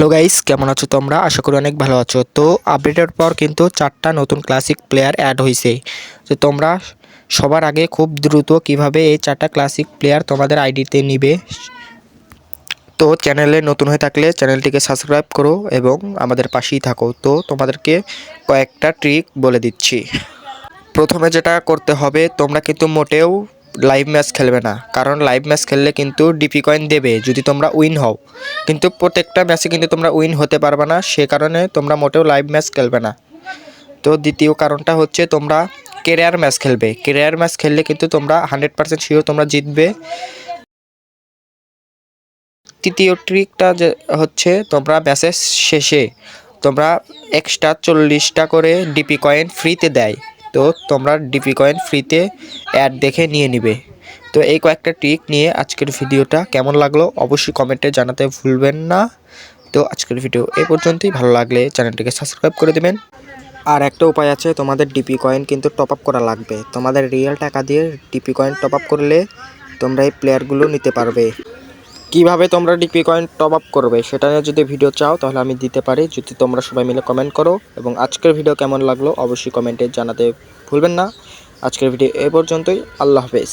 Hello guys কেমন আছো তোমরা? আশা করি অনেক ভালো আছো। তো আপডেটের পর কিন্তু চারটা নতুন ক্লাসিক প্লেয়ার অ্যাড হয়েছে তো তোমরা সবার আগে খুব দ্রুত কীভাবে এই চারটা ক্লাসিক প্লেয়ার তোমাদের আইডিতে নিবে? তো চ্যানেলে নতুন হয়ে থাকলে চ্যানেলটিকে সাবস্ক্রাইব করো এবং আমাদের পাশেই থাকো। তো তোমাদেরকে কয়েকটা ট্রিক বলে দিচ্ছি। প্রথমে যেটা করতে হবে, তোমরা কিন্তু মোটেও লাইভ ম্যাচ খেলবে না। কারণ লাইভ ম্যাচ খেললে কিন্তু ডিপি কয়েন দেবে, যদি তোমরা উইন হও। কিন্তু প্রত্যেকটা ম্যাচে কিন্তু তোমরা উইন হতে পারবে না, সে কারণে তোমরা মোটেও লাইভ ম্যাচ খেলবে না। তো দ্বিতীয় কারণটা হচ্ছে তোমরা কেরিয়ার ম্যাচ খেলবে। কেরিয়ার ম্যাচ খেললে কিন্তু তোমরা হান্ড্রেড পার্সেন্ট শিওর তোমরা জিতবে। তৃতীয় ট্রিকটা যে হচ্ছে তোমরা ম্যাচের শেষে তোমরা এক্সট্রা চল্লিশটা করে ডিপি কয়েন ফ্রিতে দেয়। তো তোমরা ডিপি কয়েন ফ্রিতে অ্যাড দেখে নিয়ে নিবে। তো এই কয়েকটা ট্রিক নিয়ে আজকের ভিডিওটা কেমন লাগল অবশ্যই কমেন্টে জানাতে ভুলবেন না। তো আজকের ভিডিও এই পর্যন্তই। ভালো লাগলে চ্যানেলটিকে সাবস্ক্রাইব করে দেবেন। আর একটা উপায় আছে, তোমাদের ডিপি কয়েন কিন্তু টপ আপ করা লাগবে। তোমাদের রিয়েল টাকা দিয়ে ডিপি কয়েন টপ আপ করলে তোমরা এই প্লেয়ারগুলো নিতে পারবে। কীভাবে তোমরা ডিপি কয়েন টপ আপ করবে সেটা নিয়ে যদি ভিডিও চাও, তাহলে আমি দিতে পারি। যদি তোমরা সবাই মিলে কমেন্ট করো এবং আজকের ভিডিও কেমন লাগল, অবশ্যই কমেন্টে জানাতে ভুলবেন না। আজকের ভিডিও এ পর্যন্তই, আল্লাহ হাফেজ।